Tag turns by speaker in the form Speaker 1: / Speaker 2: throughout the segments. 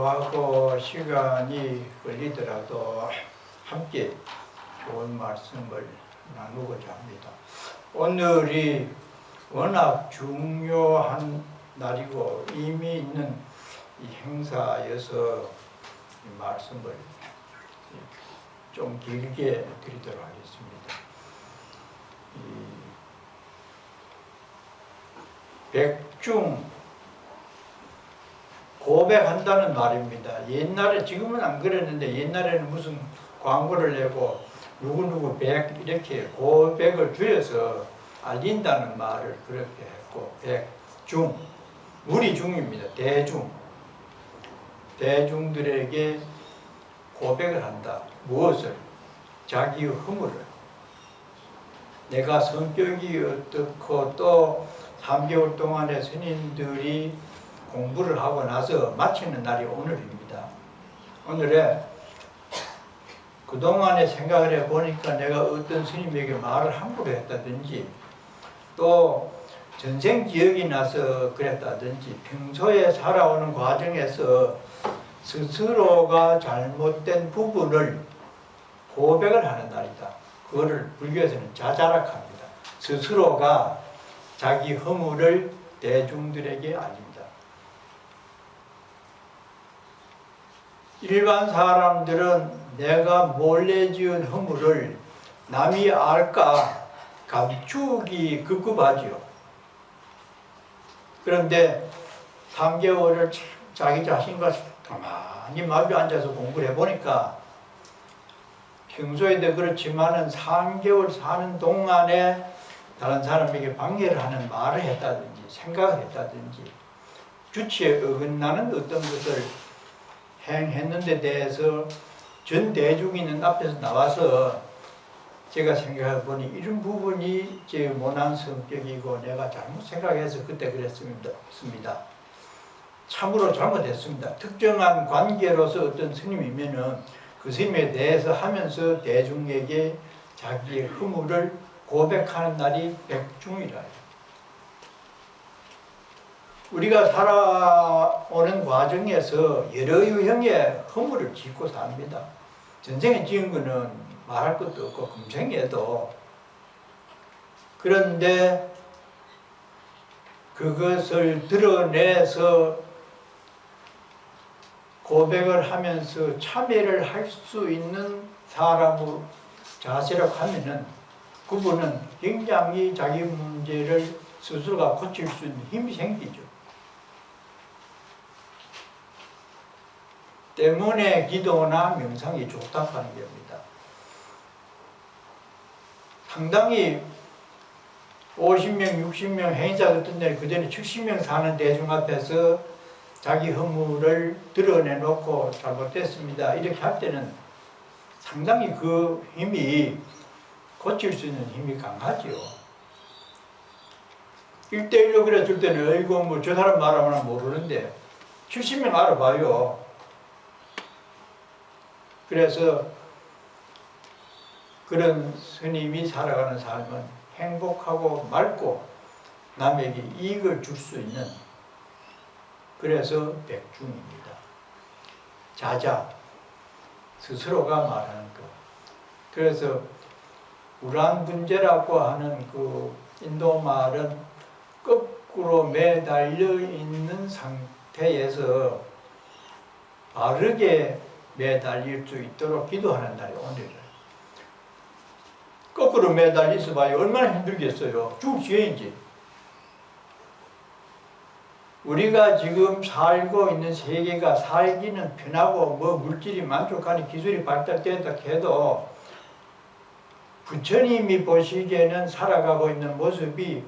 Speaker 1: 지루하고 시간이 걸리더라도 함께 좋은 말씀을 나누고자 합니다. 오늘이 워낙 중요한 날이고 의미 있는 이 행사여서 이 말씀을 좀 길게 드리도록 하겠습니다. 이 백중 고백한다는 말입니다. 옛날에 지금은 안 그랬는데 옛날에는 무슨 광고를 내고 누구누구 백 이렇게 고백을 줄여서 알린다는 말을 그렇게 했고 백중 우리 중입니다. 대중 대중들에게 고백을 한다. 무엇을? 자기 허물을. 내가 성격이 어떻고 또 3개월 동안에 스님들이 공부를 하고 나서 마치는 날이 오늘입니다. 오늘에 그동안에 생각을 해 보니까 내가 어떤 스님에게 말을 함부로 했다든지 또 전생 기억이 나서 그랬다든지 평소에 살아오는 과정에서 스스로가 잘못된 부분을 고백을 하는 날이다. 그거를 불교에서는 자자락합니다. 스스로가 자기 허물을 대중들에게 알립니다. 일반 사람들은 내가 몰래 지은 허물을 남이 알까 감추기 급급하지요. 그런데 3개월을 자기 자신과 가만히 마주 앉아서 공부를 해보니까 평소에도 그렇지만은 3개월 사는 동안에 다른 사람에게 방해를 하는 말을 했다든지 생각을 했다든지 주치에 어긋나는 어떤 것을 행했는 데 대해서 전 대중이 있는 앞에서 나와서 제가 생각해 보니 이런 부분이 제 모난 성격이고 내가 잘못 생각해서 그때 그랬습니다. 참으로 잘못했습니다. 특정한 관계로서 어떤 스님이면은 그 스님에 대해서 하면서 대중에게 자기의 허물을 고백하는 날이 백중이라. 우리가 살아오는 과정에서 여러 유형의 허물을 짓고 삽니다. 전생에 지은 거는 말할 것도 없고 금생에도 그런데 그것을 드러내서 고백을 하면서 참여를 할 수 있는 사람의 자세라고 하면은 그분은 굉장히 자기 문제를 스스로가 고칠 수 있는 힘이 생기죠. 때문에 기도나 명상이 좋다고 하는 겁니다. 상당히 50명, 60명 행사 같은 데 그전에 70명 사는 대중 앞에서 자기 허물을 드러내놓고 잘못됐습니다. 이렇게 할 때는 상당히 그 힘이 고칠 수 있는 힘이 강하지요. 1대1로 그랬을 때는 어이구 뭐저 사람 말하면 모르는데 70명 알아봐요. 그래서 그런 스님이 살아가는 삶은 행복하고 맑고 남에게 이익을 줄 수 있는 그래서 백중입니다. 자자 스스로가 말하는 것. 그래서 우란분제라고 하는 그 인도 말은 거꾸로 매달려 있는 상태에서 바르게 매달릴 수 있도록 기도하는 날이 오늘이에요. 거꾸로 매달리서 봐요. 얼마나 힘들겠어요. 죽지인지. 우리가 지금 살고 있는 세계가 살기는 편하고 뭐 물질이 만족하는 기술이 발달됐다 해도 부처님이 보시기에는 살아가고 있는 모습이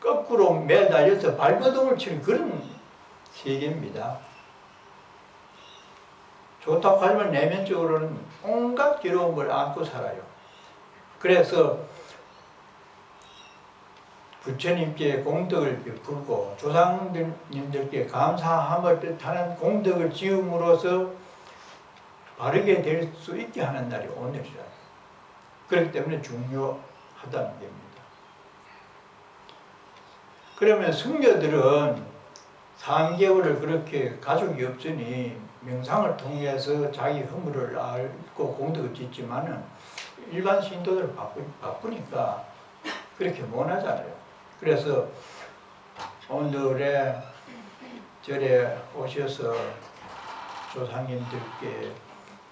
Speaker 1: 거꾸로 매달려서 발버둥을 치는 그런 세계입니다. 좋다고 하지만 내면적으로는 온갖 괴로운 걸 안고 살아요. 그래서 부처님께 공덕을 베풀고 조상님들께 감사함을 뜻하는 공덕을 지음으로써 바르게 될 수 있게 하는 날이 오늘이라. 그렇기 때문에 중요하다는 겁니다. 그러면 승려들은 3개월을 그렇게 가족이 없으니 명상을 통해서 자기 허물을 알고 공덕을 짓지만은 일반 신도들 바쁘, 바쁘니까 그렇게 못 하잖아요. 그래서 오늘에 절에 오셔서 조상님들께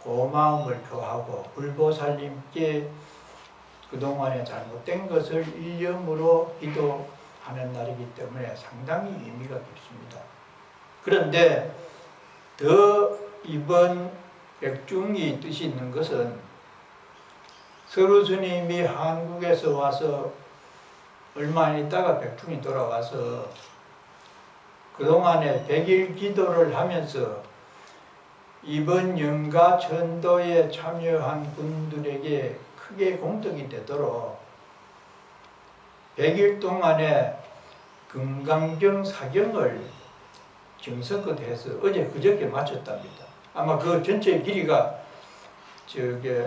Speaker 1: 고마움을 표하고 불보살님께 그동안에 잘못된 것을 일념으로 기도하는 날이기 때문에 상당히 의미가 깊습니다. 그런데 더 이번 백중이 뜻이 있는 것은 서루 스님이 한국에서 와서 얼마 안 있다가 백중이 돌아와서 그동안에 백일 기도를 하면서 이번 연가 전도에 참여한 분들에게 크게 공덕이 되도록 100일 동안에 금강경 사경을 정석껏 해서 어제 그저께 마쳤답니다. 아마 그 전체 길이가 저게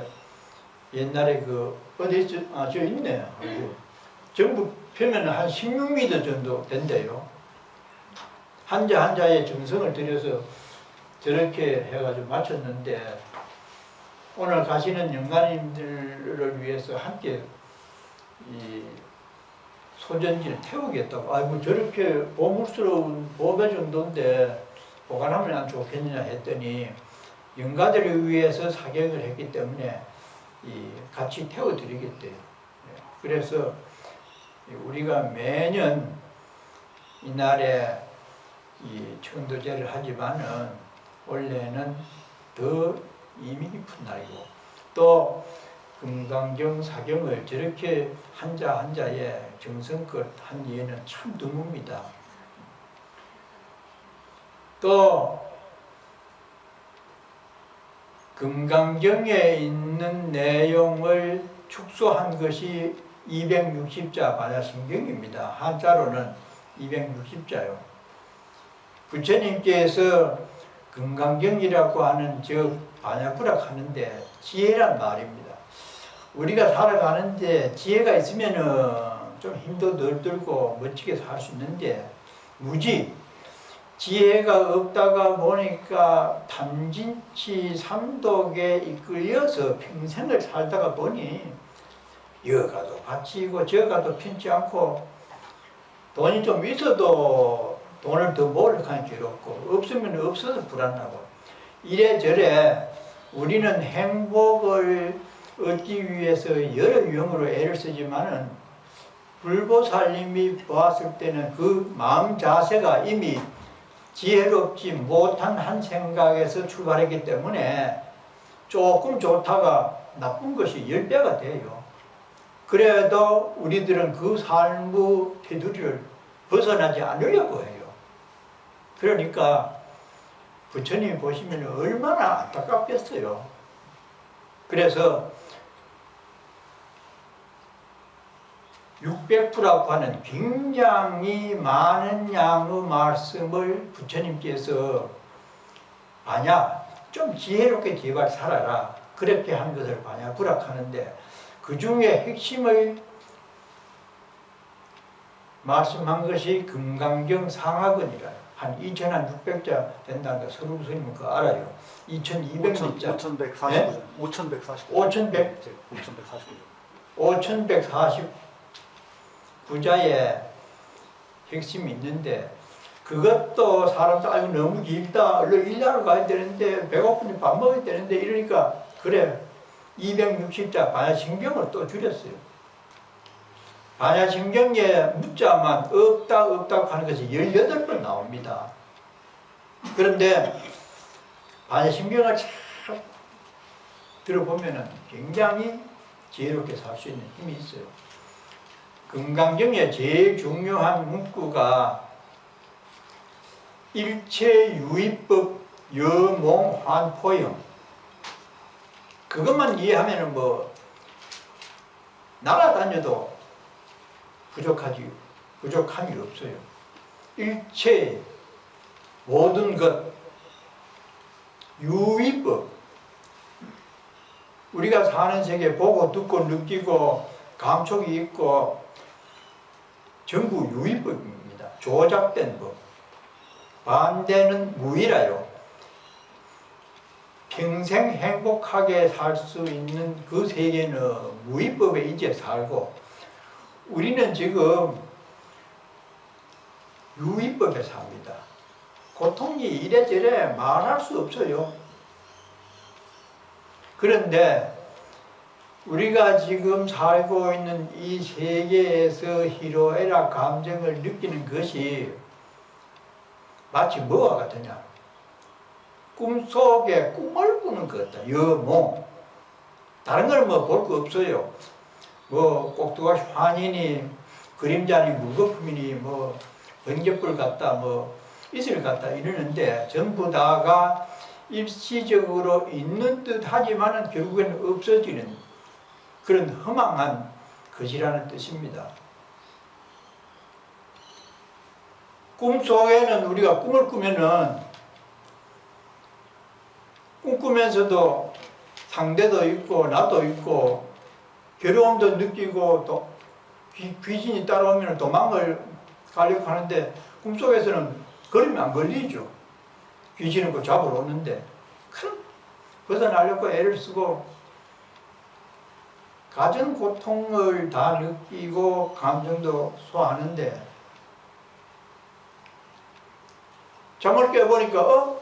Speaker 1: 옛날에 그 어디 있 아, 저 있네. 아이고. 전부 펴면 한 16m 정도 된대요. 한자 한자에 정성을 들여서 저렇게 해가지고 마쳤는데 오늘 가시는 영가님들을 위해서 함께 이 소전지를 태우겠다고 아이고 저렇게 보물스러운 보배 정도인데 보관하면 안 좋겠느냐 했더니 영가들을 위해서 사격을 했기 때문에 이 같이 태워드리겠대요. 예. 그래서 우리가 매년 이날에 이 천도제를 하지만은 원래는 더 의미 깊은 날이고 또 금강경 사경을 저렇게 한자 한자에 정성껏 한 예는 참 드뭅니다. 또 금강경에 있는 내용을 축소한 것이 260자 반야심경입니다. 한자로는 260자요. 부처님께서 금강경이라고 하는 저 반야구락 하는데 지혜란 말입니다. 우리가 살아가는데 지혜가 있으면은 좀 힘도 덜 들고 멋지게 살 수 있는데 무지 지혜가 없다가 보니까 탐진치 삼독에 이끌려서 평생을 살다가 보니 여가도 바치고 저가도 편치 않고 돈이 좀 있어도 돈을 더 모으려니 괴롭고 없으면 없어서 불안하고 이래저래 우리는 행복을 얻기 위해서 여러 유형으로 애를 쓰지만은 불보살님이 보았을 때는 그 마음 자세가 이미 지혜롭지 못한 한 생각에서 출발했기 때문에 조금 좋다가 나쁜 것이 열 배가 돼요. 그래도 우리들은 그 삶의 테두리를 벗어나지 않으려고 해요. 그러니까 부처님이 보시면 얼마나 안타깝겠어요. 그래서 600부라고 하는 굉장히 많은 양의 말씀을 부처님께서 반야 좀 지혜롭게 제발 살아라 그렇게 한 것을 반야 부락하는데 그 중에 핵심을 말씀한 것이 금강경 상하근이라 한 2,600자 된다는 거 서른 스님은 그거 알아요. 2,200자
Speaker 2: 5149장.
Speaker 1: 네?
Speaker 2: 5149.
Speaker 1: 5100
Speaker 2: 5149.
Speaker 1: 5,149자의 핵심이 있는데 그것도 사람들 아이고 너무 길다. 얼른 일하러 가야 되는데 배고픈데 밥 먹어야 되는데 이러니까 그래. 260자 반야신경을 또 줄였어요. 반야신경에 묻자만 없다 없다고 하는 것이 18번 나옵니다. 그런데 반야신경을 참 들어보면 굉장히 지혜롭게 살 수 있는 힘이 있어요 금강경의 제일 중요한 문구가 일체 유의법 여몽환포영 그것만 이해하면 뭐 날아다녀도 부족하지 부족함이 없어요. 일체 모든 것 유의법 우리가 사는 세계 보고 듣고 느끼고 감촉이 있고 전부 유의법입니다. 조작된 법. 관대는 무이라요. 평생 행복하게 살 수 있는 그 세계는 무위법에 이제 살고 우리는 지금 유위법에 삽니다. 고통이 이래저래 말할 수 없어요. 그런데 우리가 지금 살고 있는 이 세계에서 희로애락 감정을 느끼는 것이 마치 뭐와 같으냐? 꿈속에 꿈을 꾸는 것 같다. 여몽. 다른 걸 뭐 볼 거 없어요. 뭐 꼭두가 환인이 그림자니 물거품이니 뭐 번개불 같다 뭐 이슬 같다 이러는데 전부 다가 일시적으로 있는 듯 하지만은 결국에는 없어지는 그런 허망한 것이라는 뜻입니다. 꿈속에는 우리가 꿈을 꾸면은 꿈꾸면서도 상대도 있고 나도 있고 괴로움도 느끼고 또 귀, 귀신이 따라오면 도망을 가려고 하는데 꿈속에서는 걸으면 안 걸리죠. 귀신은 그 잡으러 오는데 큰 벗어나려고 애를 쓰고 가진 고통을 다 느끼고 감정도 소화하는데 잠을 깨보니까 어?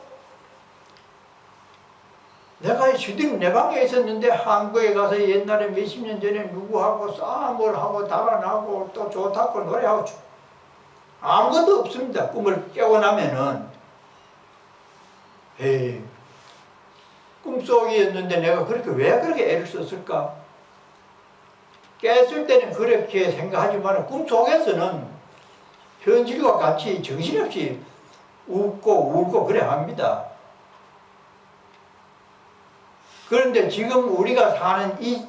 Speaker 1: 내가 지금 내 방에 있었는데 한국에 가서 옛날에 몇십 년 전에 누구하고 싸움을 하고 달아나고 또 좋다고 노래하고 주- 아무것도 없습니다. 꿈을 깨고 나면은 에이 꿈속이었는데 내가 그렇게 왜 그렇게 애를 썼을까? 깼을 때는 그렇게 생각하지만 꿈속에서는 현실과 같이 정신없이 웃고 울고 그래 합니다. 그런데 지금 우리가 사는 이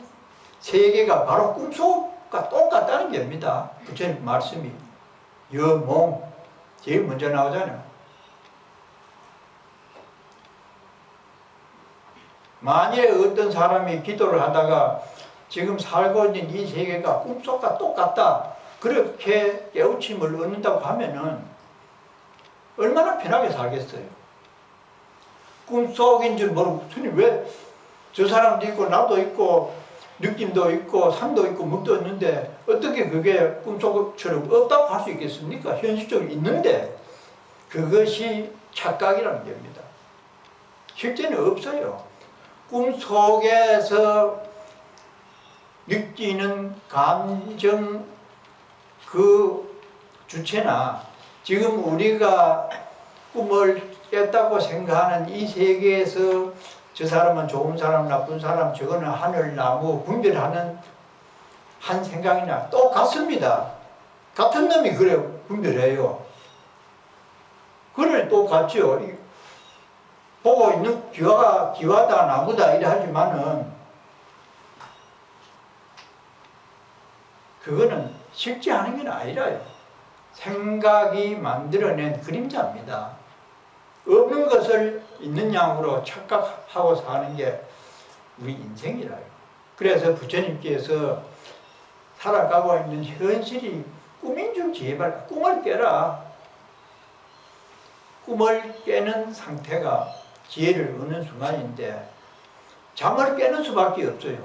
Speaker 1: 세계가 바로 꿈속과 똑같다는 겁니다. 부처님 말씀이. 여몽, 제일 먼저 나오잖아요. 만일에 어떤 사람이 기도를 하다가 지금 살고 있는 이 세계가 꿈속과 똑같다. 그렇게 깨우침을 얻는다고 하면은 얼마나 편하게 살겠어요. 꿈속인 줄 모르고, 스님 왜 저 사람도 있고 나도 있고 느낌도 있고 산도 있고 묵도 있는데 어떻게 그게 꿈속처럼 없다고 할 수 있겠습니까? 현실적으로 있는데 그것이 착각이라는 겁니다. 실제는 없어요. 꿈속에서 느끼는 감정 그 주체나 지금 우리가 꿈을 깼다고 생각하는 이 세계에서 저 사람은 좋은 사람, 나쁜 사람, 저거는 하늘, 나무 분별하는 한 생각이나 똑같습니다. 같은 놈이 그래 분별해요. 그래 똑같죠. 이- 보고 있는 기와가 기와다, 나무다 이래 하지만은 그거는 실제 하는 게 아니라요. 생각이 만들어낸 그림자입니다. 없는 것을 있는 양으로 착각하고 사는 게 우리 인생이라요. 그래서 부처님께서 살아가고 있는 현실이 꿈인 줄 제발 꿈을 깨라. 꿈을 깨는 상태가 지혜를 얻는 순간인데 잠을 깨는 수밖에 없어요.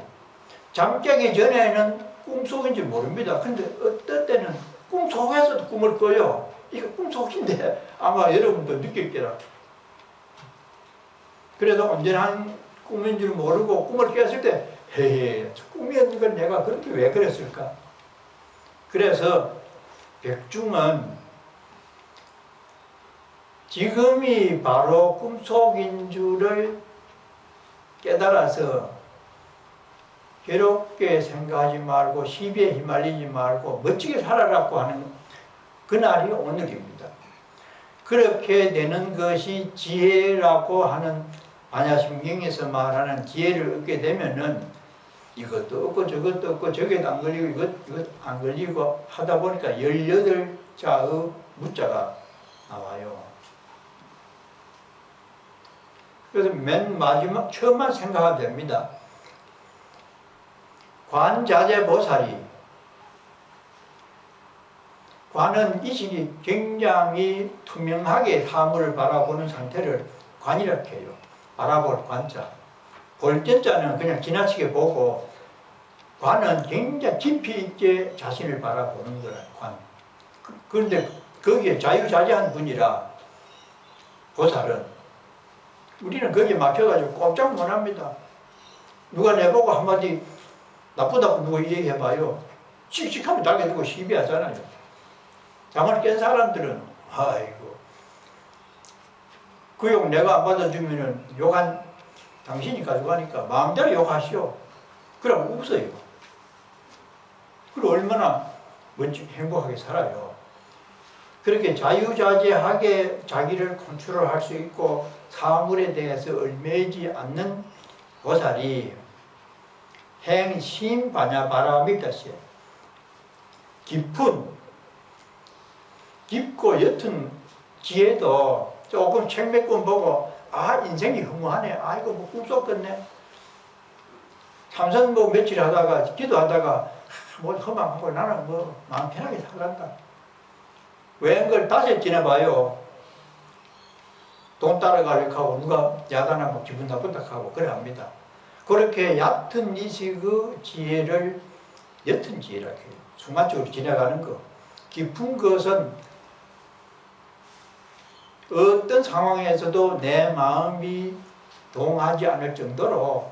Speaker 1: 잠 깨기 전에는 꿈속인지 모릅니다. 근데 어떨 때는 꿈속에서도 꿈을 꿔요. 이거 꿈속인데 아마 여러분도 느낄 거라. 그래도 온전한 꿈인 줄 모르고 꿈을 깼을 때 헤헤 저 꿈이었는 걸 내가 그렇게 왜 그랬을까? 그래서 백중은 지금이 바로 꿈속인 줄을 깨달아서 괴롭게 생각하지 말고 시비에 휘말리지 말고 멋지게 살아라고 하는 그날이 오늘입니다. 그렇게 되는 것이 지혜라고 하는 반야심경에서 말하는 지혜를 얻게 되면은 이것도 없고 저것도 없고 저게도 안 걸리고 이것, 이것 안 걸리고 하다 보니까 18자의 무자가 나와요. 그래서 맨 마지막 처음만 생각하면 됩니다. 관자재 보살이 관은 이식이 굉장히 투명하게 사물을 바라보는 상태를 관이라고 해요. 바라볼 관자. 볼 때자는 그냥 지나치게 보고 관은 굉장히 깊이 있게 자신을 바라보는 거라 관. 그- 그런데 거기에 자유자재한 분이라 보살은 우리는 거기에 막혀가지고 꼼짝 못합니다. 누가 내보고 한마디 나쁘다고 누가 얘기해봐요. 씩씩하면 달게 두고 시비하잖아요. 잠을 깬 사람들은 아이고 그 욕 내가 안 받아주면은 욕한 당신이 가져가니까 마음대로 욕하시오. 그럼 웃어요. 그리고 얼마나 멋지게 행복하게 살아요. 그렇게 자유자재하게 자기를 컨트롤할 수 있고 사물에 대해서 얽매이지 않는 보살이 행심반야바라밀다시 깊은 깊고 옅은 지혜도 조금 책 몇 권 보고 아 인생이 허무하네. 아이고 뭐 꿈속겠네. 삼선 뭐 며칠 하다가 기도하다가 뭐 허망하고 나는 뭐 마음 편하게 살란다. 웬걸 다시 지내봐요. 돈 따라가려고 하고 누가 야단하면 기분 나쁘다 하고 그래 합니다 그렇게 얕은 이식의 지혜를 옅은 지혜라고 해요. 순간적으로 지나가는 것 깊은 것은 어떤 상황에서도 내 마음이 동하지 않을 정도로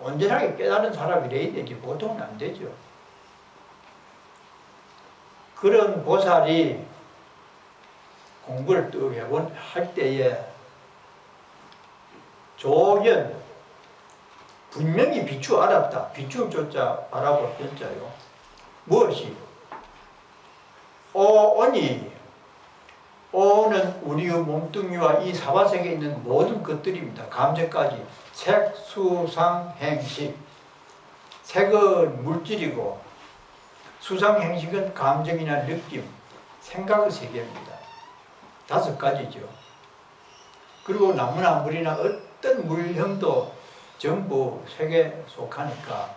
Speaker 1: 온전하게 깨달은 사람이 돼야 되지. 보통은 안 되죠. 그런 보살이 공부를 또 해본 할 때에 조견 분명히 비추 알았다. 비추조차 알아볼 편자요. 무엇이? 오니 오는 우리의 몸뚱이와 이 사바세계에 있는 모든 것들입니다. 감정까지 색, 수, 상, 행식. 색은 물질이고 수상, 행식은 감정이나 느낌, 생각의 세계입니다. 다섯 가지죠. 그리고 나무나 물이나 어떤 물형도 전부 색에 속하니까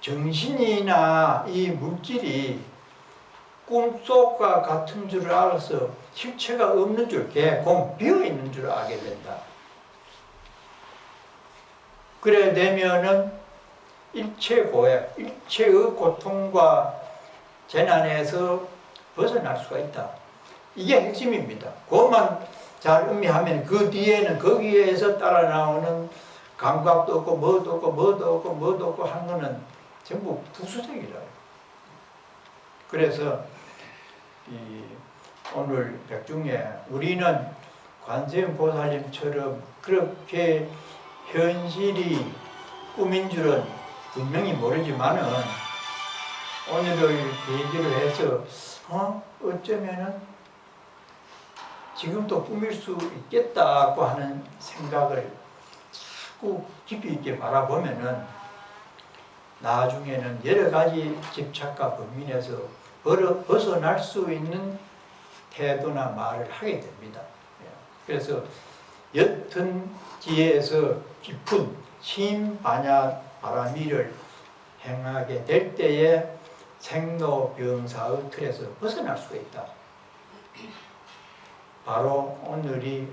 Speaker 1: 정신이나 이 물질이 꿈속과 같은 줄 알아서 실체가 없는 줄, 개공 비어 있는 줄 알게 된다. 그래 되면은 일체 고액, 일체의 고통과 재난에서 벗어날 수가 있다. 이게 핵심입니다. 그것만 잘 음미하면 그 뒤에는 거기에서 따라 나오는 감각도 없고 뭐도 없고 뭐도 없고 뭐도 없고 한 거는 전부 부수적이라. 그래서 이 오늘 백중에 우리는 관세음 보살님처럼 그렇게 현실이 꿈인 줄은 분명히 모르지만은 오늘을 계기로 해서 어 어쩌면은 지금도 꿈일 수 있겠다고 하는 생각을 자꾸 깊이 있게 바라보면은 나중에는 여러 가지 집착과 범민에서 벗어날 수 있는 태도나 말을 하게 됩니다. 예. 그래서 옅은 지혜에서 깊은 심반야 바라미를 행하게 될 때에 생로병사의 틀에서 벗어날 수가 있다. 바로 오늘이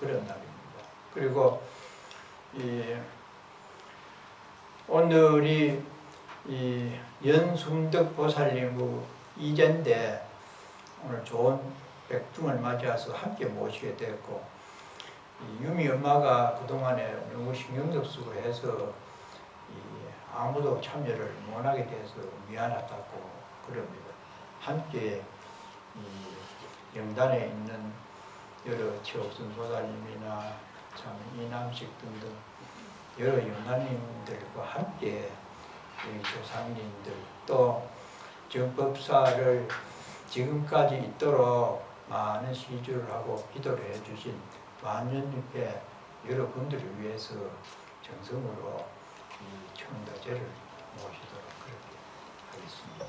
Speaker 1: 그런 날입니다. 그리고 이 오늘이 이 연순덕 보살님의 이전데 오늘 좋은 백중을 맞이해서 함께 모시게 되었고 유미 엄마가 그동안에 너무 신경도 쓰고 해서 아무도 참여를 못하게 돼서 미안하다고 그럽니다. 함께 영단에 있는 여러 최옥순 보살님이나 참 이남식 등등 여러 영단님들과 함께 우리 조상님들 또 정법사를 지금까지 있도록 많은 시주를 하고 기도를 해주신 만년님께 여러분들을 위해서 정성으로 이 청도제를 모시도록 그렇게 하겠습니다.